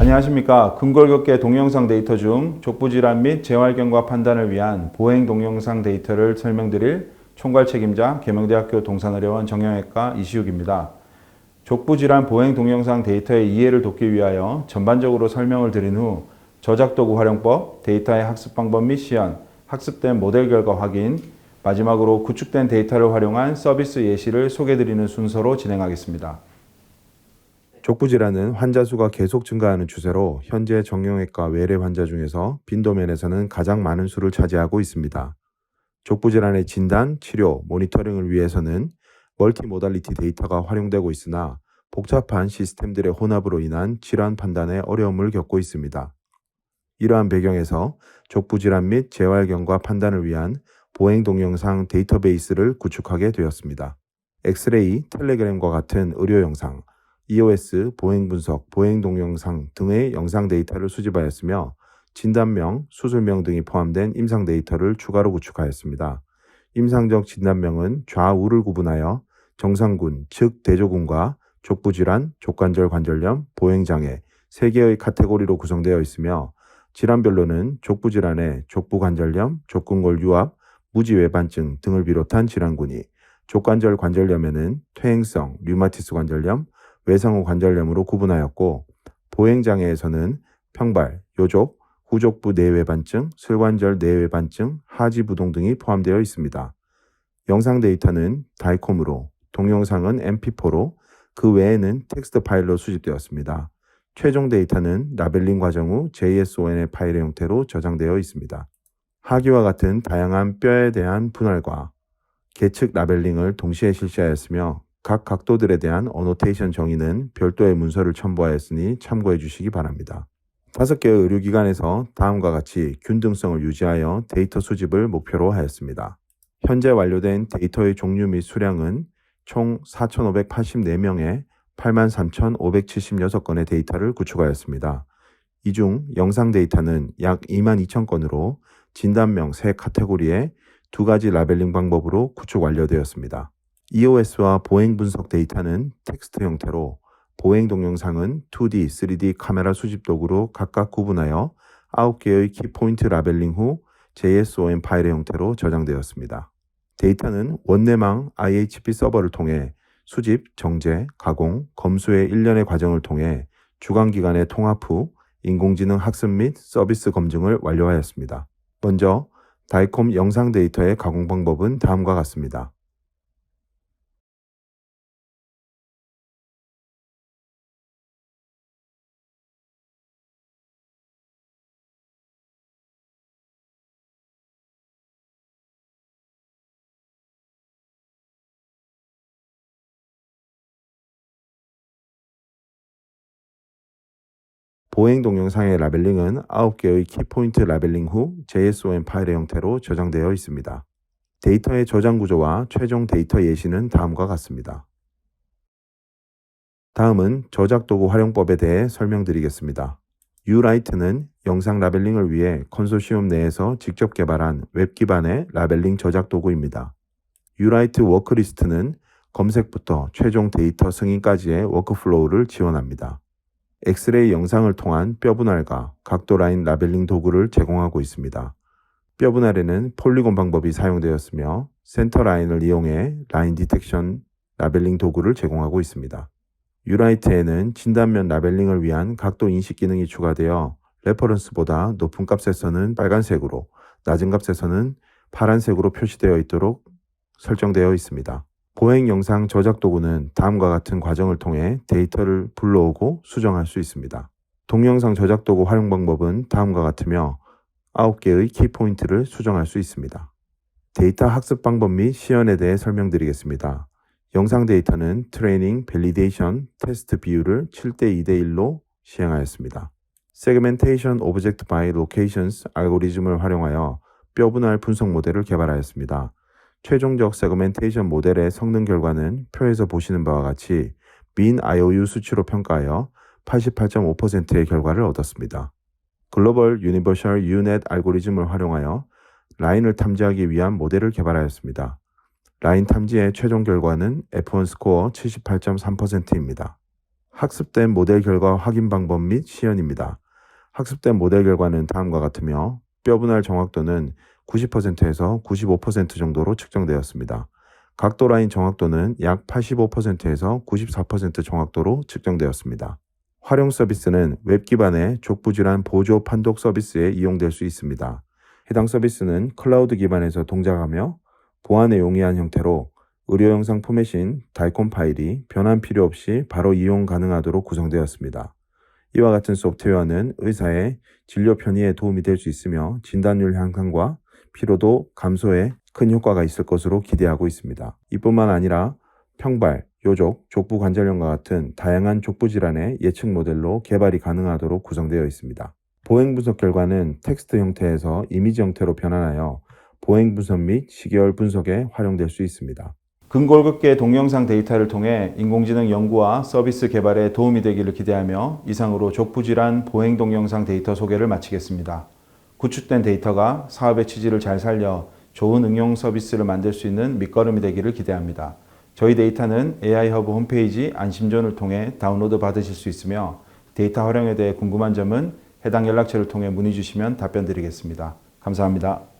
안녕하십니까. 근골격계 동영상 데이터 중 족부질환 및 재활경과 판단을 위한 보행 동영상 데이터를 설명드릴 총괄 책임자 계명대학교 동산의료원 정형외과 이시욱입니다. 족부질환 보행 동영상 데이터의 이해를 돕기 위하여 전반적으로 설명을 드린 후 저작도구 활용법, 데이터의 학습 방법 및 시연, 학습된 모델 결과 확인, 마지막으로 구축된 데이터를 활용한 서비스 예시를 소개드리는 순서로 진행하겠습니다. 족부질환은 환자 수가 계속 증가하는 추세로 현재 정형외과 외래 환자 중에서 빈도면에서는 가장 많은 수를 차지하고 있습니다. 족부질환의 진단, 치료, 모니터링을 위해서는 멀티모달리티 데이터가 활용되고 있으나 복잡한 시스템들의 혼합으로 인한 질환 판단에 어려움을 겪고 있습니다. 이러한 배경에서 족부질환 및 재활경과 판단을 위한 보행 동영상 데이터베이스를 구축하게 되었습니다. 엑스레이, 텔레그램과 같은 의료 영상, EOS, 보행 분석, 보행 동영상 등의 영상 데이터를 수집하였으며 진단명, 수술명 등이 포함된 임상 데이터를 추가로 구축하였습니다. 임상적 진단명은 좌우를 구분하여 정상군, 즉 대조군과 족부질환, 족관절 관절염, 보행장애 세 개의 카테고리로 구성되어 있으며 질환별로는 족부질환의 족부관절염, 족근골 유압, 무지외반증 등을 비롯한 질환군이 족관절 관절염에는 퇴행성 류마티스 관절염, 외상후 관절염으로 구분하였고 보행장애에서는 평발, 요족, 후족부 내외반증, 슬관절 내외반증, 하지부동 등이 포함되어 있습니다. 영상 데이터는 다이콤으로, 동영상은 MP4로, 그 외에는 텍스트 파일로 수집되었습니다. 최종 데이터는 라벨링 과정 후 JSON의 파일의 형태로 저장되어 있습니다. 하기와 같은 다양한 뼈에 대한 분할과 계측 라벨링을 동시에 실시하였으며 각 각도들에 대한 어노테이션 정의는 별도의 문서를 첨부하였으니 참고해 주시기 바랍니다. 다섯 개의 의료기관에서 다음과 같이 균등성을 유지하여 데이터 수집을 목표로 하였습니다. 현재 완료된 데이터의 종류 및 수량은 총 4,584명의 83,576건의 데이터를 구축하였습니다. 이 중 영상 데이터는 약 22,000건으로 진단명 세 카테고리에 두 가지 라벨링 방법으로 구축 완료되었습니다. EOS와 보행 분석 데이터는 텍스트 형태로 보행 동영상은 2D, 3D 카메라 수집 도구로 각각 구분하여 9개의 키포인트 라벨링 후 JSON 파일의 형태로 저장되었습니다. 데이터는 원내망 IHP 서버를 통해 수집, 정제, 가공, 검수의 일련의 과정을 통해 주관기관의 통합 후 인공지능 학습 및 서비스 검증을 완료하였습니다. 먼저 다이콤 영상 데이터의 가공 방법은 다음과 같습니다. 보행 동영상의 라벨링은 9개의 키포인트 라벨링 후 JSON 파일의 형태로 저장되어 있습니다. 데이터의 저장 구조와 최종 데이터 예시는 다음과 같습니다. 다음은 저작 도구 활용법에 대해 설명드리겠습니다. 유라이트는 영상 라벨링을 위해 컨소시엄 내에서 직접 개발한 웹 기반의 라벨링 저작 도구입니다. 유라이트 워크리스트는 검색부터 최종 데이터 승인까지의 워크플로우를 지원합니다. 엑스레이 영상을 통한 뼈 분할과 각도 라인 라벨링 도구를 제공하고 있습니다. 뼈 분할에는 폴리곤 방법이 사용되었으며 센터 라인을 이용해 라인 디텍션 라벨링 도구를 제공하고 있습니다. 유라이트에는 진단면 라벨링을 위한 각도 인식 기능이 추가되어 레퍼런스보다 높은 값에서는 빨간색으로, 낮은 값에서는 파란색으로 표시되어 있도록 설정되어 있습니다. 보행 영상 저작 도구는 다음과 같은 과정을 통해 데이터를 불러오고 수정할 수 있습니다. 동영상 저작 도구 활용 방법은 다음과 같으며 9개의 키포인트를 수정할 수 있습니다. 데이터 학습 방법 및 시연에 대해 설명드리겠습니다. 영상 데이터는 트레이닝, 밸리데이션, 테스트 비율을 7대 2대 1로 시행하였습니다. 세그멘테이션 오브젝트 바이 로케이션스 알고리즘을 활용하여 뼈 분할 분석 모델을 개발하였습니다. 최종적 세그멘테이션 모델의 성능 결과는 표에서 보시는 바와 같이 민 IOU 수치로 평가하여 88.5%의 결과를 얻었습니다. 글로벌 유니버셜 유넷 알고리즘을 활용하여 라인을 탐지하기 위한 모델을 개발하였습니다. 라인 탐지의 최종 결과는 F1 스코어 78.3%입니다. 학습된 모델 결과 확인 방법 및 시연입니다. 학습된 모델 결과는 다음과 같으며 뼈 분할 정확도는 90%에서 95% 정도로 측정되었습니다. 각도 라인 정확도는 약 85%에서 94% 정확도로 측정되었습니다. 활용 서비스는 웹 기반의 족부 질환 보조 판독 서비스에 이용될 수 있습니다. 해당 서비스는 클라우드 기반에서 동작하며 보안에 용이한 형태로 의료 영상 포맷인 달콤 파일이 변환 필요 없이 바로 이용 가능하도록 구성되었습니다. 이와 같은 소프트웨어는 의사의 진료 편의에 도움이 될 수 있으며 진단율 향상과 피로도 감소에 큰 효과가 있을 것으로 기대하고 있습니다. 이뿐만 아니라 평발, 요족, 족부 관절염과 같은 다양한 족부 질환의 예측 모델로 개발이 가능하도록 구성되어 있습니다. 보행 분석 결과는 텍스트 형태에서 이미지 형태로 변환하여 보행 분석 및 시계열 분석에 활용될 수 있습니다. 근골격계 동영상 데이터를 통해 인공지능 연구와 서비스 개발에 도움이 되기를 기대하며 이상으로 족부 질환 보행 동영상 데이터 소개를 마치겠습니다. 구축된 데이터가 사업의 취지를 잘 살려 좋은 응용 서비스를 만들 수 있는 밑거름이 되기를 기대합니다. 저희 데이터는 AI 허브 홈페이지 안심존을 통해 다운로드 받으실 수 있으며 데이터 활용에 대해 궁금한 점은 해당 연락처를 통해 문의 주시면 답변 드리겠습니다. 감사합니다.